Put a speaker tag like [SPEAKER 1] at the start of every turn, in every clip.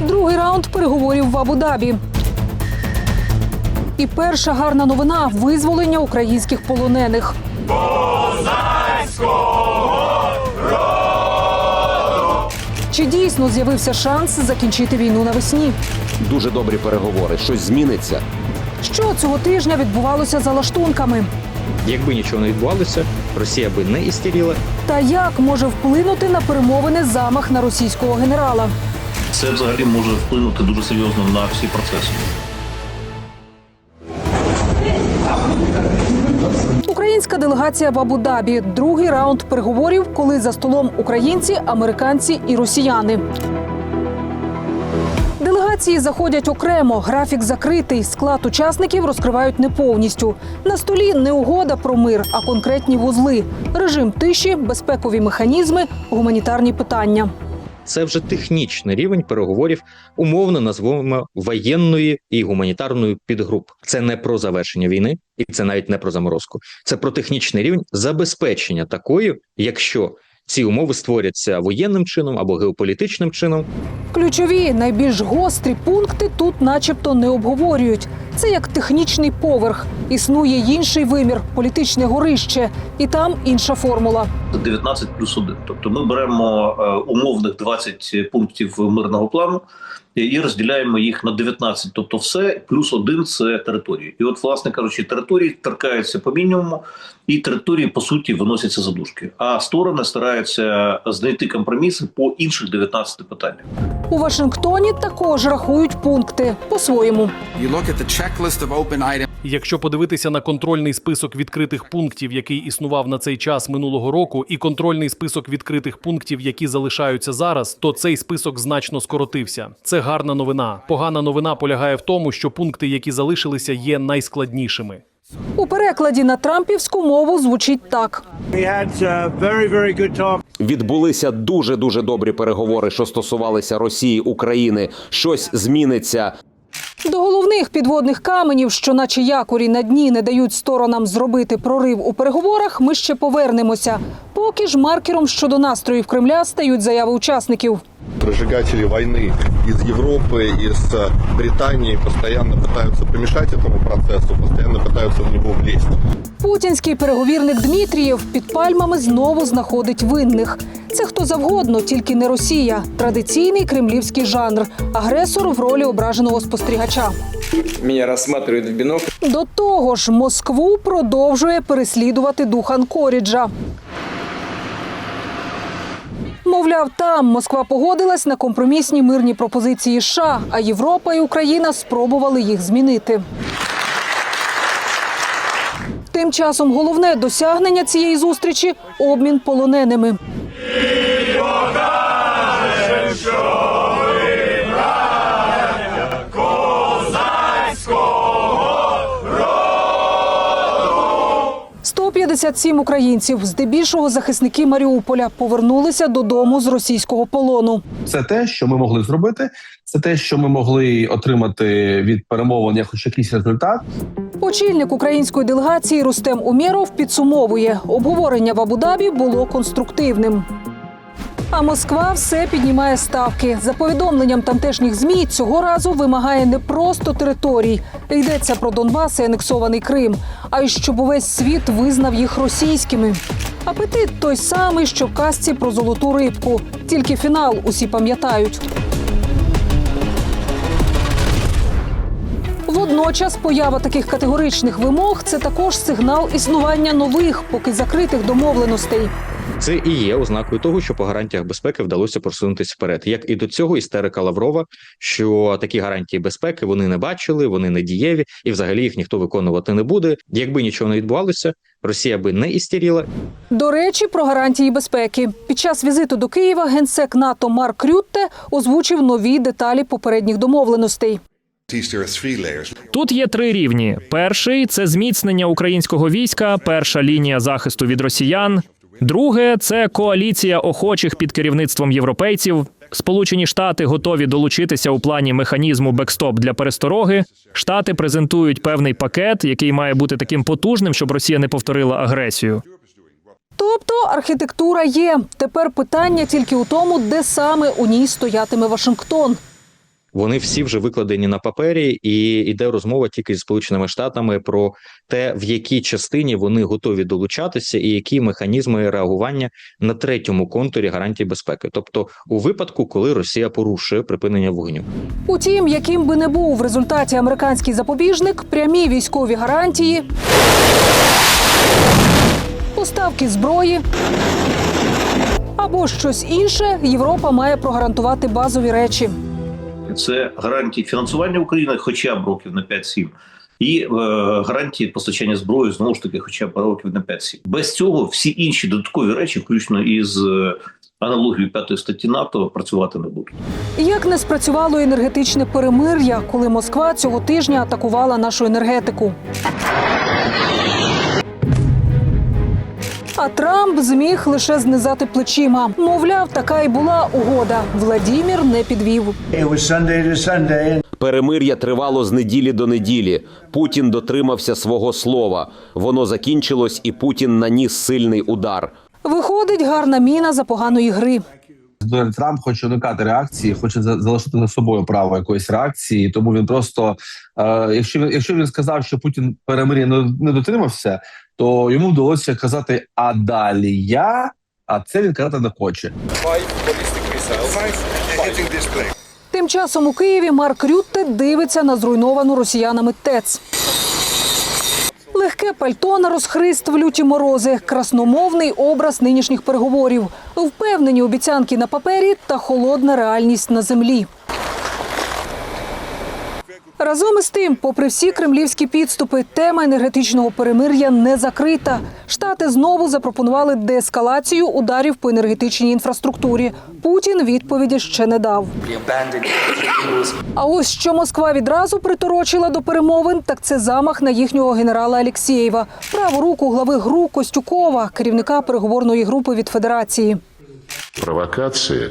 [SPEAKER 1] Другий раунд переговорів в Абу-Дабі. І перша гарна новина визволення українських полонених. Чи дійсно з'явився шанс закінчити війну навесні?
[SPEAKER 2] Дуже добрі переговори. Щось зміниться.
[SPEAKER 1] Що цього тижня відбувалося за лаштунками?
[SPEAKER 3] Якби нічого не відбувалося, Росія би не істеріла.
[SPEAKER 1] Та як може вплинути на перемовини замах на російського генерала?
[SPEAKER 4] Це взагалі може вплинути дуже серйозно на всі процеси.
[SPEAKER 1] Українська делегація в Абу-Дабі. Другий раунд переговорів, коли за столом українці, американці і росіяни. Делегації заходять окремо. Графік закритий. Склад учасників розкривають не повністю. На столі не угода про мир, а конкретні вузли, режим тиші, безпекові механізми, гуманітарні питання.
[SPEAKER 3] Це вже технічний рівень переговорів, умовно назвемо воєнної і гуманітарної підгруп. Це не про завершення війни, і це навіть не про заморозку. Це про технічний рівень забезпечення такої, якщо ці умови створяться воєнним чином або геополітичним чином,
[SPEAKER 1] Ключові найбільш гострі пункти тут, начебто, не обговорюють. Це як технічний поверх. Існує інший вимір політичне горище, і там інша формула.
[SPEAKER 4] 19 плюс 1. Тобто ми беремо е, умовних 20 пунктів мирного плану і розділяємо їх на 19. Тобто все плюс один це території. І от, власне кажучи, території торкаються по мінімуму, і території по суті виносяться за дужки. А сторони стараються знайти компроміси по інших 19 питаннях.
[SPEAKER 1] У Вашингтоні також рахують пункти по-своєму.
[SPEAKER 5] You look at the checklist of open items.
[SPEAKER 6] Якщо подивитися на контрольний список відкритих пунктів, який існував на цей час минулого року, і контрольний список відкритих пунктів, які залишаються зараз, то цей список значно скоротився. Це гарна новина. Погана новина полягає в тому, що пункти, які залишилися, є найскладнішими.
[SPEAKER 1] У перекладі на трампівську мову звучить так:
[SPEAKER 7] uh, very, very good talk.
[SPEAKER 2] Відбулися дуже дуже добрі переговори, що стосувалися Росії, України. Щось зміниться.
[SPEAKER 1] До головних підводних каменів, що, наче якорі на дні, не дають сторонам зробити прорив у переговорах. Ми ще повернемося. Поки ж маркером щодо настроїв Кремля стають заяви учасників.
[SPEAKER 8] прожигатели войны из Европы, из э, Британии постоянно пытаются помешать этому процессу, постоянно пытаются в него влезть.
[SPEAKER 1] Путінський переговірник Дмитрієв під пальмами знову знаходить винних. Це хто завгодно, тільки не Росія. Традиційний кремлівський жанр. Агресор в ролі ображеного спостерігача.
[SPEAKER 9] Меня рассматривают в бинокль.
[SPEAKER 1] До того ж, Москву продовжує переслідувати дух Анкоріджа. Мовляв, там Москва погодилась на компромісні мирні пропозиції США, а Європа і Україна спробували їх змінити. Тим часом головне досягнення цієї зустрічі обмін полоненими. – 157 українців, здебільшого захисники Маріуполя, повернулися додому з російського полону.
[SPEAKER 10] Це те, що ми могли зробити. Це те, що ми могли отримати від перемовин, хоч якийсь результат.
[SPEAKER 1] Очільник української делегації Рустем Умєров підсумовує, обговорення в Абу-Дабі було конструктивним. А Москва все піднімає ставки. За повідомленням тамтешніх змі цього разу вимагає не просто територій. Йдеться про Донбас і анексований Крим, а й щоб увесь світ визнав їх російськими. Апетит той самий, що в казці про золоту рибку. Тільки фінал усі пам'ятають. Водночас поява таких категоричних вимог це також сигнал існування нових, поки закритих домовленостей.
[SPEAKER 3] це і є ознакою того, що по гарантіях безпеки вдалося просунутися вперед. Як і до цього істерика Лаврова, що такі гарантії безпеки вони не бачили, вони не дієві, і взагалі їх ніхто виконувати не буде. Якби нічого не відбувалося, Росія би не істеріла,
[SPEAKER 1] До речі, про гарантії безпеки під час візиту до Києва генсек НАТО Марк Рютте озвучив нові деталі попередніх домовленостей.
[SPEAKER 11] Тут є три рівні: перший це зміцнення українського війська, перша лінія захисту від росіян. Друге це коаліція охочих під керівництвом європейців. Сполучені Штати готові долучитися у плані механізму бекстоп для перестороги. Штати презентують певний пакет, який має бути таким потужним, щоб Росія не повторила агресію.
[SPEAKER 1] Тобто архітектура є. Тепер питання тільки у тому, де саме у ній стоятиме Вашингтон.
[SPEAKER 3] Вони всі вже викладені на папері, і йде розмова тільки зі сполученими штатами про те, в якій частині вони готові долучатися, і які механізми реагування на третьому контурі гарантій безпеки, тобто у випадку, коли Росія порушує припинення вогню.
[SPEAKER 1] Утім, яким би не був в результаті американський запобіжник, прямі військові гарантії, поставки зброї або щось інше, Європа має прогарантувати базові речі.
[SPEAKER 4] Це гарантії фінансування України хоча б років на 5-7. І е, гарантії постачання зброї знову ж таки, хоча б років на 5-7. Без цього всі інші додаткові речі, включно із е, аналогією п'ятої статті НАТО, працювати не будуть.
[SPEAKER 1] Як не спрацювало енергетичне перемир'я, коли Москва цього тижня атакувала нашу енергетику. А Трамп зміг лише знизати плечима. Мовляв, така й була угода. Владімір не підвів.
[SPEAKER 2] Перемир'я тривало з неділі до неділі. Путін дотримався свого слова. Воно закінчилось, і Путін наніс сильний удар.
[SPEAKER 1] Виходить гарна міна за поганої гри.
[SPEAKER 10] Дональд Трамп хоче уникати реакції, хоче за- залишити за собою право якоїсь реакції. Тому він просто, е, якщо він, якщо він сказав, що Путін перемир'я не, не дотримався, то йому вдалося казати: а далі я. А це він казати не хоче.
[SPEAKER 1] Тим часом у Києві Марк Рютте дивиться на зруйновану росіянами ТЕЦ. Легке пальто на розхрист в люті морози, красномовний образ нинішніх переговорів, впевнені обіцянки на папері та холодна реальність на землі. Разом із тим, попри всі кремлівські підступи, тема енергетичного перемир'я не закрита. Штати знову запропонували деескалацію ударів по енергетичній інфраструктурі. Путін відповіді ще не дав. А ось що Москва відразу приторочила до перемовин, так це замах на їхнього генерала Алєксєєва, праву руку глави ГРУ Костюкова, керівника переговорної групи від Федерації.
[SPEAKER 12] провокации,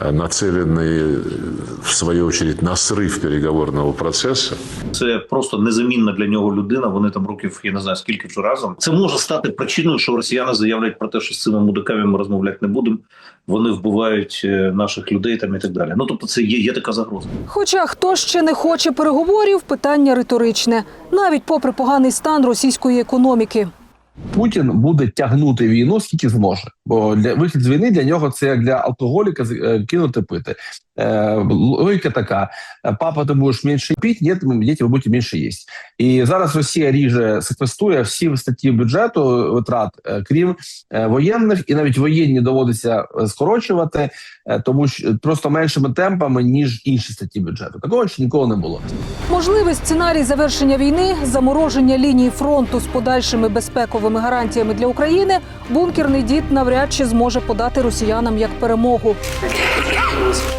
[SPEAKER 12] э, нацеленные, э, в свою очередь, на срыв переговорного процесса,
[SPEAKER 4] Це просто незамінна для нього людина. Вони там років я не знаю скільки вже разом. Це може стати причиною, що росіяни заявлять про те, що з цими мудаками ми розмовляти не будемо. Вони вбивають е, наших людей там і так далі. Ну тобто, це є, є така загроза.
[SPEAKER 1] Хоча хто ще не хоче переговорів, питання риторичне, навіть попри поганий стан російської економіки.
[SPEAKER 10] Путін буде тягнути війну скільки зможе, бо для вихід з війни для нього це як для алкоголіка е, кинути пити. Е, логіка така: папа, ти будеш менше пити, ні, діти ви будете менше їсти. І зараз Росія ріже секвестує всі статті бюджету витрат, е, крім е, воєнних, і навіть воєнні доводиться скорочувати, тому що просто меншими темпами ніж інші статті бюджету. Такого ще ніколи не було.
[SPEAKER 1] Можливий сценарій завершення війни, замороження лінії фронту з подальшими безпековими гарантіями для України, бункерний дід навряд чи зможе подати росіянам як перемогу.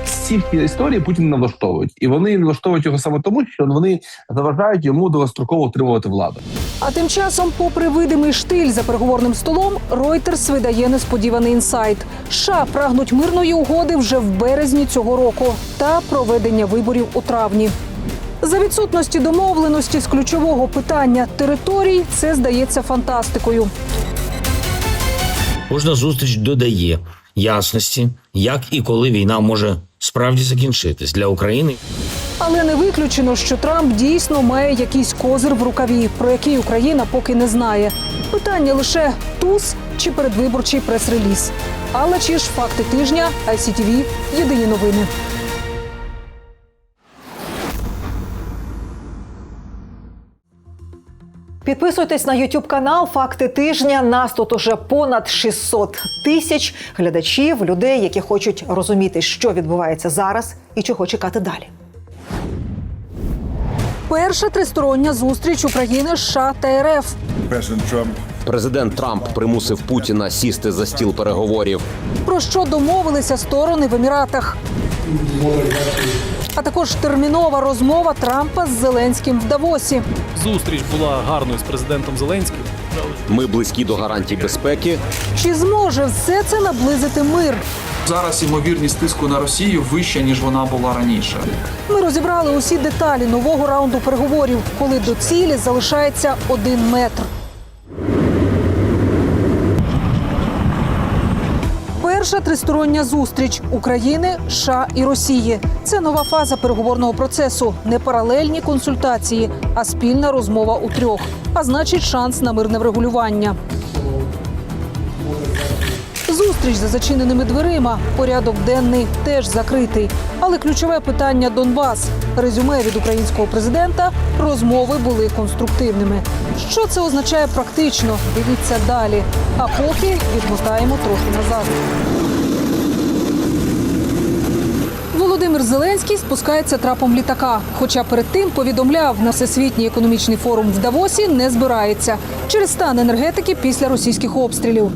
[SPEAKER 10] Ці історії Путін не влаштовують, і вони не влаштовують його саме тому, що вони заважають йому довгостроково утримувати владу.
[SPEAKER 1] А тим часом, попри видимий штиль за переговорним столом, Reuters видає несподіваний інсайт. США прагнуть мирної угоди вже в березні цього року та проведення виборів у травні. За відсутності домовленості з ключового питання територій це здається фантастикою.
[SPEAKER 13] Кожна зустріч додає ясності, як і коли війна може справді закінчитись для України.
[SPEAKER 1] Але не виключено, що Трамп дійсно має якийсь козир в рукаві, про який Україна поки не знає. Питання лише туз чи передвиборчий прес-реліз. Але чи ж факти тижня ICTV – єдині новини.
[SPEAKER 14] Підписуйтесь на YouTube канал Факти тижня. Нас тут уже понад 600 тисяч глядачів, людей, які хочуть розуміти, що відбувається зараз і чого чекати далі.
[SPEAKER 1] Перша тристороння зустріч України, США та РФ.
[SPEAKER 2] Президент Трамп примусив Путіна сісти за стіл переговорів.
[SPEAKER 1] Про що домовилися сторони в Еміратах. А також термінова розмова Трампа з Зеленським в Давосі.
[SPEAKER 6] Зустріч була гарною з президентом Зеленським.
[SPEAKER 2] Ми близькі до гарантій безпеки.
[SPEAKER 1] Чи зможе все це наблизити мир?
[SPEAKER 9] Зараз ймовірність тиску на Росію вища ніж вона була раніше.
[SPEAKER 1] Ми розібрали усі деталі нового раунду переговорів, коли до цілі залишається один метр. Перша тристороння зустріч України, США і Росії. Це нова фаза переговорного процесу. Не паралельні консультації, а спільна розмова у трьох. А значить, шанс на мирне врегулювання. Зустріч за зачиненими дверима. Порядок денний теж закритий. Але ключове питання Донбас. Резюме від українського президента. Розмови були конструктивними. Що це означає практично? Дивіться далі. А поки відмотаємо трохи назад. Володимир Зеленський спускається трапом літака. Хоча перед тим повідомляв на всесвітній економічний форум в Давосі не збирається через стан енергетики після російських обстрілів.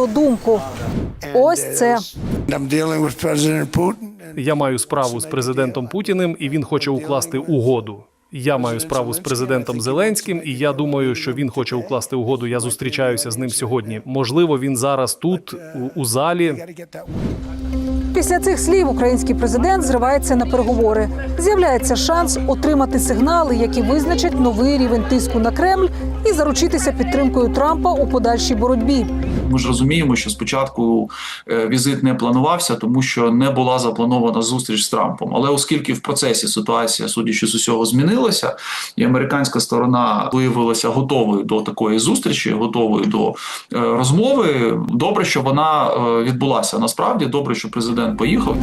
[SPEAKER 1] Змінило думку? Ось це.
[SPEAKER 6] Я маю справу з президентом Путіним, і він хоче укласти угоду. Я маю справу з президентом Зеленським, і я думаю, що він хоче укласти угоду. Я зустрічаюся з ним сьогодні. Можливо, він зараз тут, у, у залі.
[SPEAKER 1] Після цих слів український президент зривається на переговори. З'являється шанс отримати сигнали, які визначать новий рівень тиску на Кремль і заручитися підтримкою Трампа у подальшій боротьбі.
[SPEAKER 9] Ми ж розуміємо, що спочатку е, візит не планувався, тому що не була запланована зустріч з Трампом. Але оскільки в процесі ситуація, судячи з усього, змінилася, і американська сторона виявилася готовою до такої зустрічі, готовою до е, розмови. Добре, що вона е, відбулася. Насправді добре, що президент поїхав.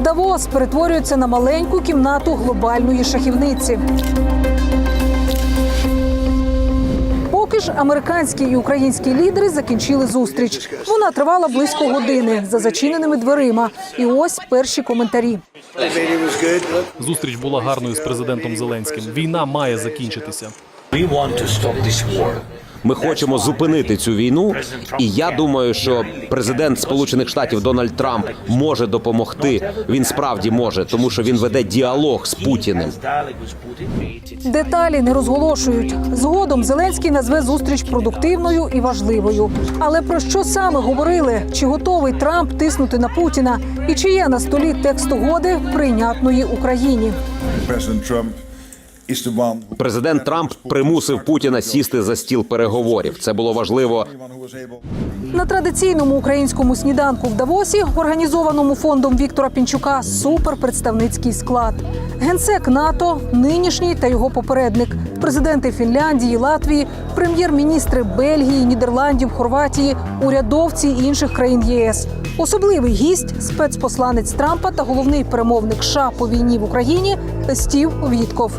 [SPEAKER 1] Давос перетворюється на маленьку кімнату глобальної шахівниці. Поки ж американські і українські лідери закінчили зустріч. Вона тривала близько години за зачиненими дверима. І ось перші коментарі.
[SPEAKER 6] Зустріч була гарною з президентом Зеленським. Війна має закінчитися.
[SPEAKER 2] Ми хочемо зупинити цю війну, і я думаю, що президент Сполучених Штатів Дональд Трамп може допомогти. Він справді може, тому що він веде діалог з Путіним.
[SPEAKER 1] Деталі не розголошують. Згодом Зеленський назве зустріч продуктивною і важливою. Але про що саме говорили? Чи готовий Трамп тиснути на Путіна? І чи є на столі текст угоди прийнятної Україні?
[SPEAKER 7] President Trump
[SPEAKER 2] Президент Трамп примусив Путіна сісти за стіл переговорів. Це було важливо
[SPEAKER 1] На традиційному українському сніданку в Давосі, організованому фондом Віктора Пінчука, суперпредставницький склад. Генсек НАТО, нинішній та його попередник, президенти Фінляндії, Латвії, прем'єр-міністри Бельгії, Нідерландів, Хорватії, урядовці інших країн ЄС. Особливий гість спецпосланець Трампа та головний перемовник США по війні в Україні Стів Вітков.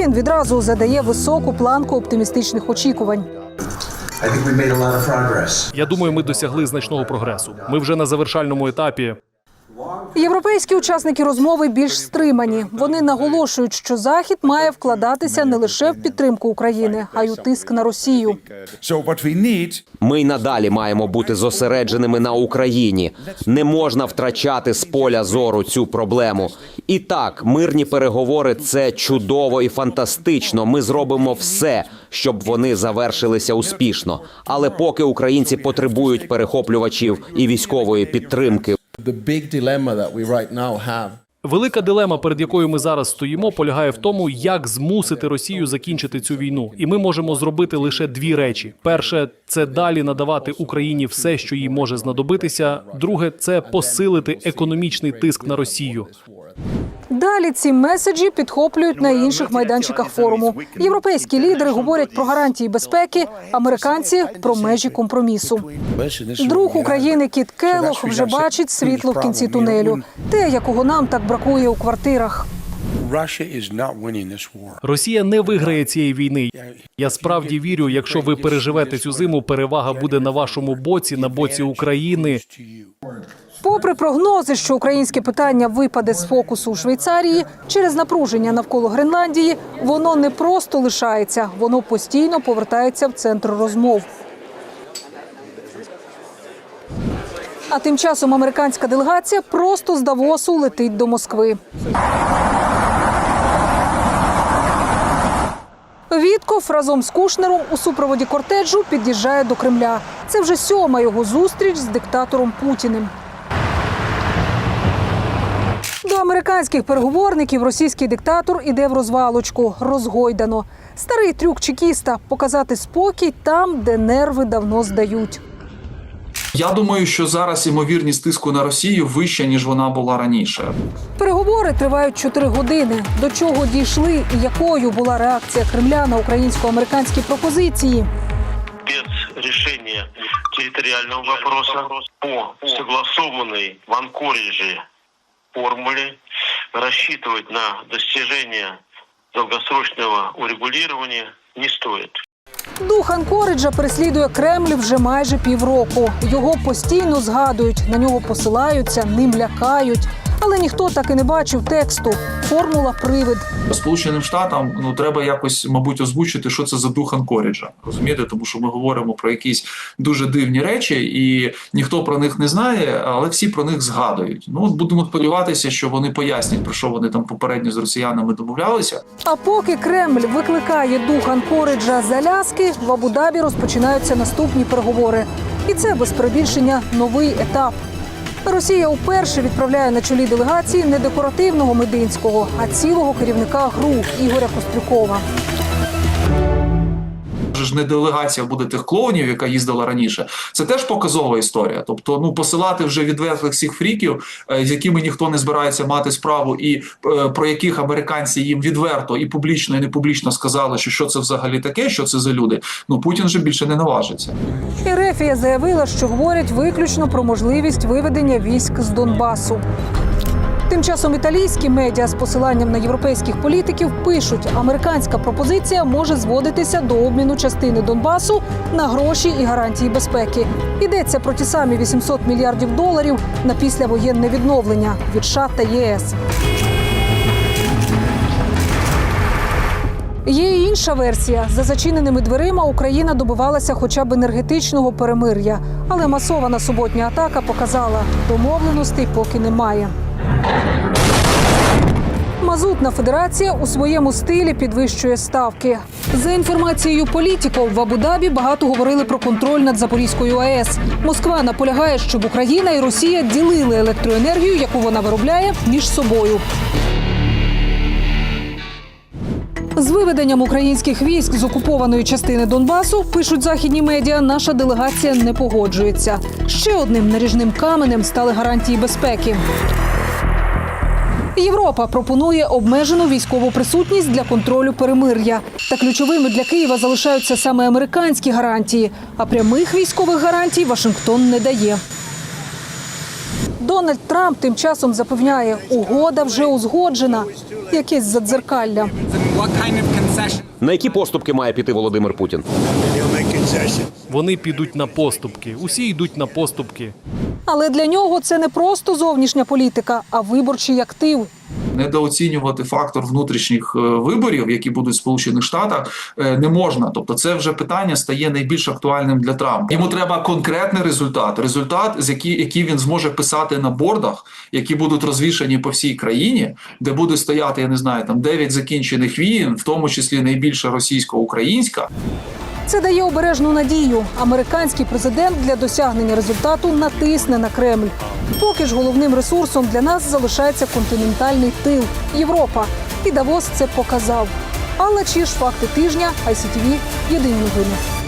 [SPEAKER 1] Він відразу задає високу планку оптимістичних очікувань.
[SPEAKER 6] Я думаю, ми досягли значного прогресу. Ми вже на завершальному етапі.
[SPEAKER 1] Європейські учасники розмови більш стримані. Вони наголошують, що захід має вкладатися не лише в підтримку України, а й у тиск на Росію.
[SPEAKER 2] Ми й надалі маємо бути зосередженими на Україні. Не можна втрачати з поля зору цю проблему. І так, мирні переговори це чудово і фантастично. Ми зробимо все, щоб вони завершилися успішно. Але поки українці потребують перехоплювачів і військової підтримки,
[SPEAKER 6] Велика дилема, перед якою ми зараз стоїмо, полягає в тому, як змусити Росію закінчити цю війну. І ми можемо зробити лише дві речі: перше це далі надавати Україні все, що їй може знадобитися. Друге це посилити економічний тиск на Росію.
[SPEAKER 1] Далі ці меседжі підхоплюють на інших майданчиках форуму. Європейські лідери говорять про гарантії безпеки, американці про межі компромісу. Друг України Кіт Келох вже бачить світло в кінці тунелю. Те, якого нам так бракує у квартирах.
[SPEAKER 6] Росія не виграє цієї війни. Я справді вірю, якщо ви переживете цю зиму, перевага буде на вашому боці, на боці України.
[SPEAKER 1] Попри прогнози, що українське питання випаде з фокусу у Швейцарії через напруження навколо Гренландії, воно не просто лишається, воно постійно повертається в центр розмов. А тим часом американська делегація просто з Давосу летить до Москви. Вітков разом з Кушнером у супроводі кортеджу під'їжджає до Кремля. Це вже сьома його зустріч з диктатором Путіним. Американських переговорників російський диктатор іде в розвалочку, розгойдано. Старий трюк чекіста показати спокій там, де нерви давно здають.
[SPEAKER 9] Я думаю, що зараз імовірність тиску на Росію вища ніж вона була раніше.
[SPEAKER 1] Переговори тривають 4 години. До чого дійшли і якою була реакція Кремля на українсько-американські пропозиції?
[SPEAKER 15] без решения территориального вопроса по согласованной в Анкоридже формуле рассчитывать на достижение долгосрочного урегулирования не стоит.
[SPEAKER 1] Дух Анкориджа переслідує Кремль вже майже півроку. Його постійно згадують, на нього посилаються, ним лякають. Але ніхто так і не бачив тексту. Формула привид.
[SPEAKER 9] Сполученим Штатам ну треба якось, мабуть, озвучити, що це за дух Анкоріджа. Розумієте, тому що ми говоримо про якісь дуже дивні речі, і ніхто про них не знає, але всі про них згадують. Ну от будемо сподіватися, що вони пояснять про що вони там попередньо з росіянами домовлялися.
[SPEAKER 1] А поки Кремль викликає дух Анкориджа з Аляски, в Абу-Дабі розпочинаються наступні переговори. І це без перебільшення новий етап. Росія вперше відправляє на чолі делегації не декоративного Мединського, а цілого керівника ГРУ Ігоря Кострюкова.
[SPEAKER 9] Вже ж не делегація буде тих клоунів, яка їздила раніше. Це теж показова історія. Тобто, ну посилати вже відвертих всіх фріків, е, з якими ніхто не збирається мати справу, і е, про яких американці їм відверто і публічно, і не публічно сказали, що що це взагалі таке, що це за люди. Ну Путін вже більше не наважиться.
[SPEAKER 1] Ерефія заявила, що говорять виключно про можливість виведення військ з Донбасу. Тим часом італійські медіа з посиланням на європейських політиків пишуть, американська пропозиція може зводитися до обміну частини Донбасу на гроші і гарантії безпеки. Йдеться про ті самі 800 мільярдів доларів на післявоєнне відновлення від США та ЄС. Є і інша версія. За зачиненими дверима Україна добивалася хоча б енергетичного перемир'я, але масована суботня атака показала, домовленостей поки немає. Мазутна федерація у своєму стилі підвищує ставки. За інформацією політиків, в Абу-Дабі багато говорили про контроль над Запорізькою АЕС. Москва наполягає, щоб Україна і Росія ділили електроенергію, яку вона виробляє, між собою. З виведенням українських військ з окупованої частини Донбасу пишуть західні медіа. Наша делегація не погоджується. Ще одним наріжним каменем стали гарантії безпеки. Європа пропонує обмежену військову присутність для контролю перемир'я. Та ключовими для Києва залишаються саме американські гарантії, а прямих військових гарантій Вашингтон не дає. Дональд Трамп тим часом запевняє, угода вже узгоджена. Якесь задзеркалля.
[SPEAKER 2] На які поступки має піти Володимир Путін?
[SPEAKER 6] Вони підуть на поступки. Усі йдуть на поступки.
[SPEAKER 1] Але для нього це не просто зовнішня політика, а виборчий актив.
[SPEAKER 9] Недооцінювати фактор внутрішніх е, виборів, які будуть в Сполучених Штатах, е, не можна. Тобто, це вже питання стає найбільш актуальним для Трампа. Йому треба конкретний результат, результат, з який, який він зможе писати на бордах, які будуть розвішані по всій країні, де буде стояти, я не знаю, там 9 закінчених війн, в тому числі найбільша російсько-українська.
[SPEAKER 1] Це дає обережну надію. Американський президент для досягнення результату натисне на Кремль. Поки ж головним ресурсом для нас залишається континентальний тил Європа. І Давос це показав. Алла Чіш, факти тижня, ICTV, єдині новини.